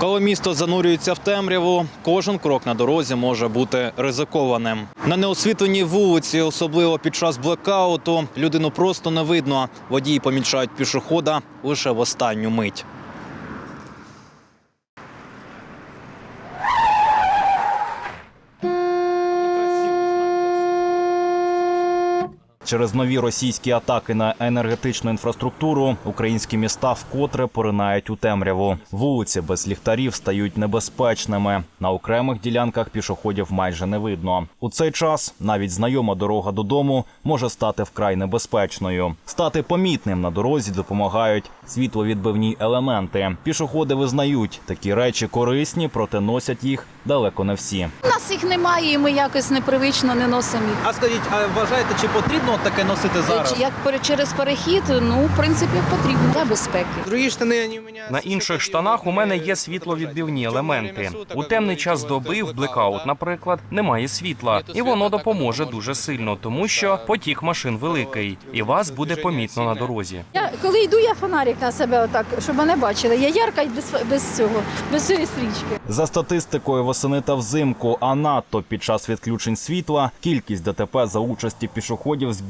Коли місто занурюється в темряву, кожен крок на дорозі може бути ризикованим. На неосвітленій вулиці, особливо під час блекауту, людину просто не видно. Водії помічають пішохода лише в останню мить. Через нові російські атаки на енергетичну інфраструктуру українські міста вкотре поринають у темряву. Вулиці без ліхтарів стають небезпечними. На окремих ділянках пішоходів майже не видно. У цей час навіть знайома дорога додому може стати вкрай небезпечною. Стати помітним на дорозі допомагають світловідбивні елементи. Пішоходи визнають, такі речі корисні, проте носять їх далеко не всі. У нас їх немає, і ми якось непривично не носимо їх. А скажіть, а вважаєте, чи потрібно таке носити Чи Як пере- через перехід, ну в принципі потрібно для безпеки. Другі штани у мене На інших штанах у мене є світловідбивні елементи. У темний час доби, в блекаут, наприклад, немає світла, і воно допоможе дуже сильно, тому що потік машин великий, і вас буде помітно на дорозі. Я коли йду, я фонарик на себе отак, щоб мене бачили. Я ярка і без, без цього, без цієї стрічки. За статистикою восени та взимку, а надто під час відключень світла, кількість ДТП за участі пішоходів збільшується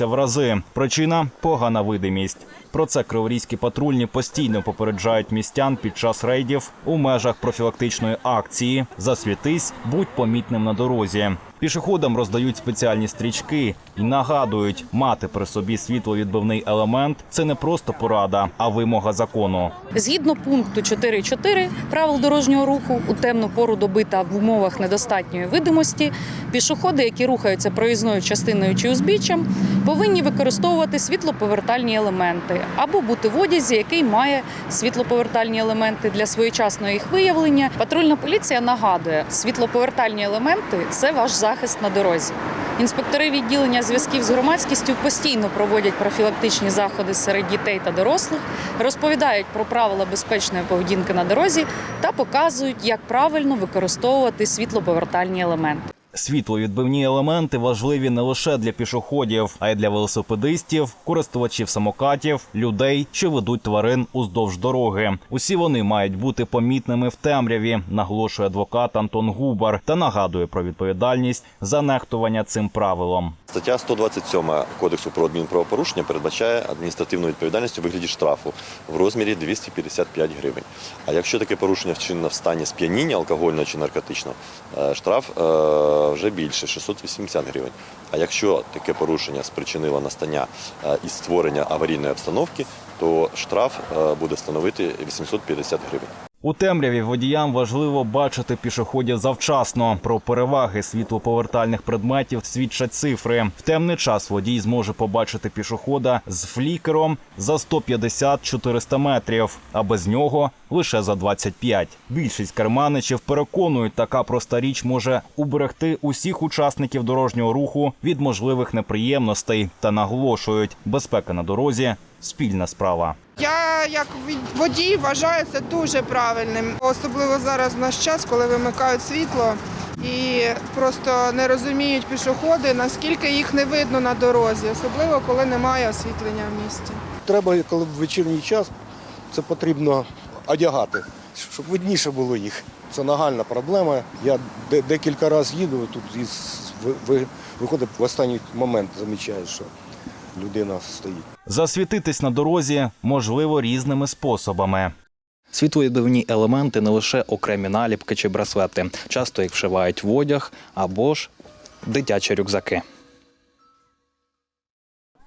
в рази. Причина погана видимість. Про це криворізькі патрульні постійно попереджають містян під час рейдів у межах профілактичної акції Засвітись, будь помітним на дорозі. Пішоходам роздають спеціальні стрічки і нагадують, мати при собі світловідбивний елемент це не просто порада, а вимога закону. Згідно пункту 4.4 правил дорожнього руху у темну пору доби та в умовах недостатньої видимості пішоходи, які рухаються проїзною частиною чи узбіччям, повинні використовувати світлоповертальні елементи або бути в одязі, який має світлоповертальні елементи для своєчасного їх виявлення. Патрульна поліція нагадує, світлоповертальні елементи це ваш захист на дорозі. Інспектори відділення зв'язків з громадськістю постійно проводять профілактичні заходи серед дітей та дорослих, розповідають про правила безпечної поведінки на дорозі та показують, як правильно використовувати світлоповертальні елементи. Світловідбивні елементи важливі не лише для пішоходів, а й для велосипедистів, користувачів самокатів, людей, що ведуть тварин уздовж дороги. Усі вони мають бути помітними в темряві, наголошує адвокат Антон Губар та нагадує про відповідальність за нехтування цим правилом. Стаття 127 Кодексу про адмінправопорушення передбачає адміністративну відповідальність у вигляді штрафу в розмірі 255 гривень. А якщо таке порушення вчинено в стані сп'яніння алкогольного чи наркотичного, е, штраф е, вже більше 680 гривень. А якщо таке порушення спричинило настання е, і створення аварійної обстановки, то штраф е, буде становити 850 гривень. У темряві водіям важливо бачити пішоходів завчасно. Про переваги світлоповертальних предметів свідчать цифри. В темний час водій зможе побачити пішохода з флікером за 150-400 метрів, а без нього лише за 25. Більшість керманичів переконують, така проста річ може уберегти усіх учасників дорожнього руху від можливих неприємностей та наголошують, безпека на дорозі спільна справа. Я як водій вважаю це дуже правильним. Особливо зараз в наш час, коли вимикають світло і просто не розуміють пішоходи, наскільки їх не видно на дорозі, особливо коли немає освітлення в місті. Треба, коли в вечірній час, це потрібно одягати, щоб видніше було їх. Це нагальна проблема. Я декілька разів їду, тут із, ви- ви- виходить в останній момент замічаю, що людина стоїть. Засвітитись на дорозі можливо різними способами. Світловідбивні елементи не лише окремі наліпки чи браслети. Часто їх вшивають в одяг або ж дитячі рюкзаки.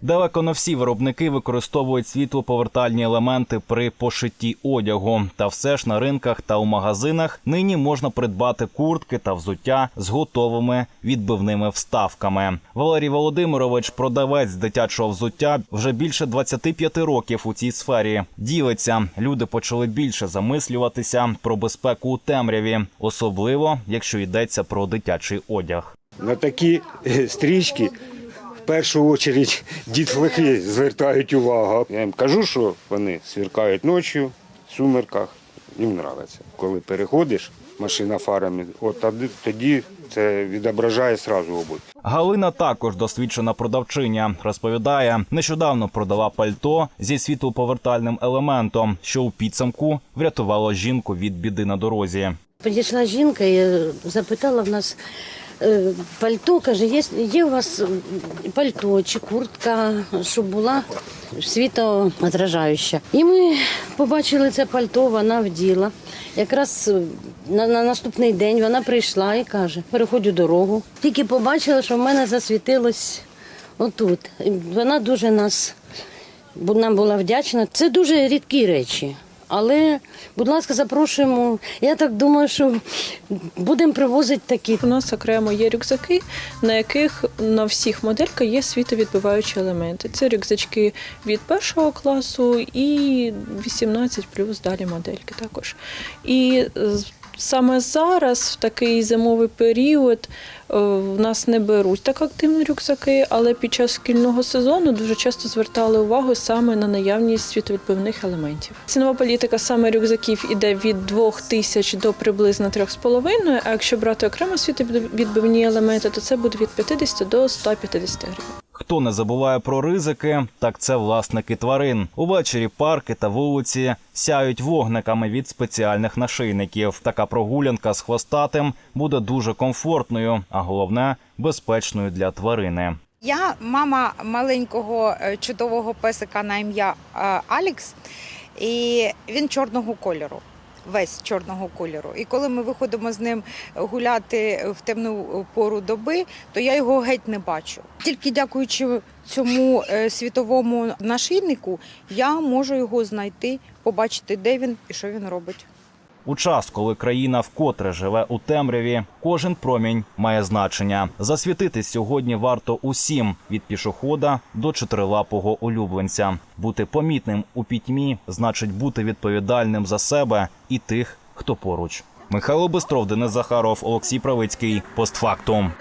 Далеко не всі виробники використовують світлоповертальні елементи при пошитті одягу. Та все ж на ринках та у магазинах нині можна придбати куртки та взуття з готовими відбивними вставками. Валерій Володимирович, продавець дитячого взуття, вже більше 25 років у цій сфері. Ділиться, люди почали більше замислюватися про безпеку у темряві, особливо якщо йдеться про дитячий одяг. На такі е, стрічки першу чергу дітлахи звертають увагу. Я їм кажу, що вони сверкають ночі, в сумерках. їм подобається. Коли переходиш, машина фарами, от тоді, тоді це відображає сразу обуть. Галина також досвідчена продавчиня. Розповідає, нещодавно продала пальто зі світлоповертальним елементом, що у підсумку врятувало жінку від біди на дорозі. Підійшла жінка і запитала в нас пальто, каже, є, є у вас е, пальто чи куртка, щоб була світоотражаюча. І ми побачили це пальто, вона вділа. Якраз е, на, на наступний день вона прийшла і каже, переходжу дорогу. Тільки побачила, що в мене засвітилось отут. Вона дуже нас нам була вдячна. Це дуже рідкі речі. Але, будь ласка, запрошуємо. Я так думаю, що будемо привозити такі. У нас окремо є рюкзаки, на яких на всіх модельках є світовідбиваючі елементи. Це рюкзачки від першого класу і 18 плюс далі модельки також. І саме зараз, в такий зимовий період, е, в нас не беруть так активно рюкзаки, але під час шкільного сезону дуже часто звертали увагу саме на наявність світовідбивних елементів. Цінова політика саме рюкзаків іде від 2 тисяч до приблизно 3,5, а якщо брати окремо світовідбивні елементи, то це буде від 50 до 150 гривень. Хто не забуває про ризики, так це власники тварин. Увечері парки та вулиці сяють вогниками від спеціальних нашийників. Така прогулянка з хвостатим буде дуже комфортною, а головне безпечною для тварини. Я мама маленького е, чудового песика на ім'я е, Алікс, і він чорного кольору. Весь чорного кольору. І коли ми виходимо з ним гуляти в темну пору доби, то я його геть не бачу. Тільки дякуючи цьому е, світовому нашийнику, я можу його знайти, побачити, де він і що він робить. У час, коли країна вкотре живе у темряві, кожен промінь має значення. Засвітитись сьогодні варто усім від пішохода до чотирилапого улюбленця. Бути помітним у пітьмі значить бути відповідальним за себе і тих, хто поруч. Михайло Бистров, Денис Захаров, Олексій Правицький. Постфактум.